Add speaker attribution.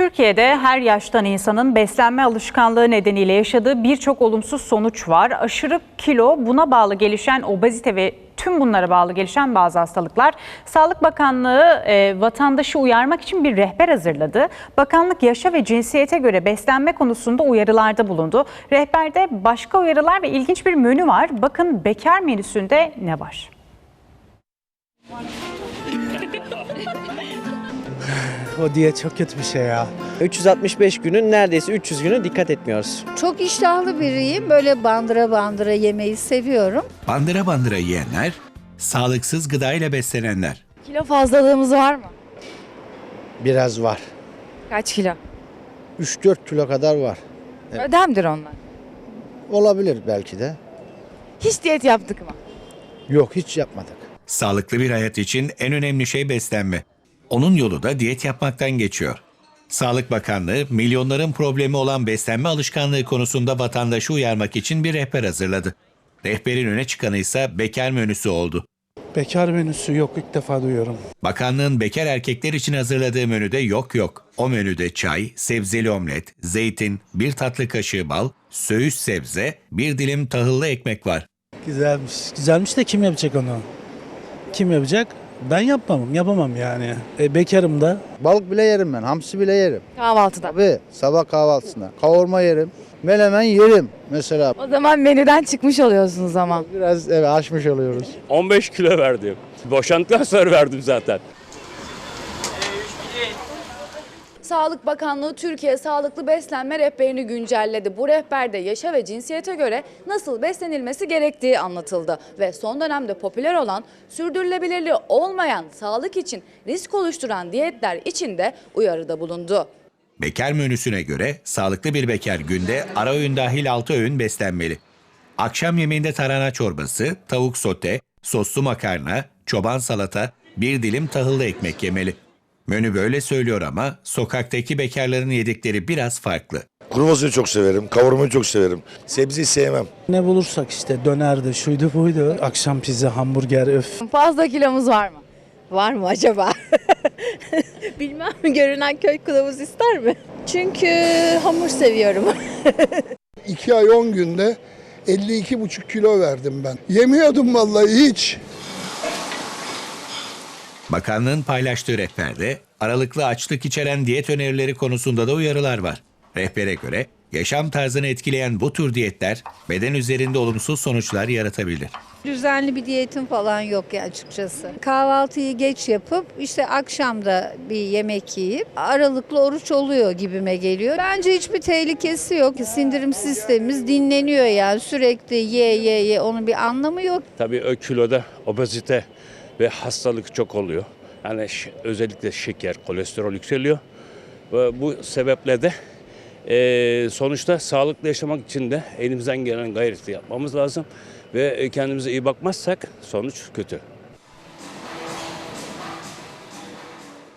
Speaker 1: Türkiye'de her yaştan insanın beslenme alışkanlığı nedeniyle yaşadığı birçok olumsuz sonuç var. Aşırı kilo, buna bağlı gelişen obezite ve tüm bunlara bağlı gelişen bazı hastalıklar. Sağlık Bakanlığı e, vatandaşı uyarmak için bir rehber hazırladı. Bakanlık yaşa ve cinsiyete göre beslenme konusunda uyarılarda bulundu. Rehberde başka uyarılar ve ilginç bir menü var. Bakın bekar menüsünde ne var?
Speaker 2: O diyet çok kötü bir şey ya.
Speaker 3: 365 günün neredeyse 300 günü dikkat etmiyoruz.
Speaker 4: Çok iştahlı biriyim. Böyle bandıra bandıra yemeyi seviyorum.
Speaker 5: Bandıra bandıra yiyenler, sağlıksız gıdayla beslenenler.
Speaker 6: Kilo fazlalığımız var mı?
Speaker 7: Biraz var.
Speaker 6: Kaç kilo?
Speaker 7: 3-4 kilo kadar var.
Speaker 6: Ödemdir onlar.
Speaker 7: Olabilir belki de.
Speaker 6: Hiç diyet yaptık mı?
Speaker 7: Yok hiç yapmadık.
Speaker 5: Sağlıklı bir hayat için en önemli şey beslenme. Onun yolu da diyet yapmaktan geçiyor. Sağlık Bakanlığı milyonların problemi olan beslenme alışkanlığı konusunda vatandaşı uyarmak için bir rehber hazırladı. Rehberin öne çıkanı ise bekar menüsü oldu.
Speaker 2: Bekar menüsü yok ilk defa duyuyorum.
Speaker 5: Bakanlığın bekar erkekler için hazırladığı menüde yok yok. O menüde çay, sebzeli omlet, zeytin, bir tatlı kaşığı bal, söğüş sebze, bir dilim tahıllı ekmek var.
Speaker 2: Güzelmiş. Güzelmiş de kim yapacak onu? Kim yapacak? Ben yapmam, yapamam yani. E, bekarım da.
Speaker 7: Balık bile yerim ben. Hamsi bile yerim.
Speaker 6: Kahvaltıda.
Speaker 7: Tabii sabah kahvaltısında. Kavurma yerim. Menemen yerim mesela.
Speaker 6: O zaman menüden çıkmış oluyorsunuz ama.
Speaker 7: Biraz evet aşmış oluyoruz.
Speaker 8: 15 kilo verdim. Boşandıktan sonra verdim zaten.
Speaker 9: Sağlık Bakanlığı Türkiye Sağlıklı Beslenme Rehberini güncelledi. Bu rehberde yaşa ve cinsiyete göre nasıl beslenilmesi gerektiği anlatıldı. Ve son dönemde popüler olan, sürdürülebilirliği olmayan, sağlık için risk oluşturan diyetler için de uyarıda bulundu.
Speaker 5: Bekar menüsüne göre sağlıklı bir bekar günde ara öğün dahil 6 öğün beslenmeli. Akşam yemeğinde tarhana çorbası, tavuk sote, soslu makarna, çoban salata, bir dilim tahıllı ekmek yemeli. Menü böyle söylüyor ama sokaktaki bekarların yedikleri biraz farklı.
Speaker 10: Kuru çok severim, kavurmayı çok severim. Sebzeyi sevmem.
Speaker 2: Ne bulursak işte dönerdi, şuydu buydu. Akşam pizza, hamburger, öf.
Speaker 6: Fazla kilomuz var mı?
Speaker 11: Var mı acaba? Bilmem görünen köy kılavuz ister mi? Çünkü hamur seviyorum.
Speaker 12: 2 ay 10 günde 52,5 kilo verdim ben. Yemiyordum vallahi hiç.
Speaker 5: Bakanlığın paylaştığı rehberde aralıklı açlık içeren diyet önerileri konusunda da uyarılar var. Rehbere göre yaşam tarzını etkileyen bu tür diyetler beden üzerinde olumsuz sonuçlar yaratabilir.
Speaker 4: Düzenli bir diyetim falan yok ya açıkçası. Kahvaltıyı geç yapıp işte akşamda bir yemek yiyip aralıklı oruç oluyor gibime geliyor. Bence hiçbir tehlikesi yok. Sindirim sistemimiz dinleniyor yani sürekli ye ye ye onun bir anlamı yok.
Speaker 8: Tabii o kiloda obezite ve hastalık çok oluyor. Yani özellikle şeker, kolesterol yükseliyor. Ve bu sebeple de eee, sonuçta sağlıklı yaşamak için de elimizden gelen gayreti yapmamız lazım. Ve e, kendimize iyi bakmazsak sonuç kötü.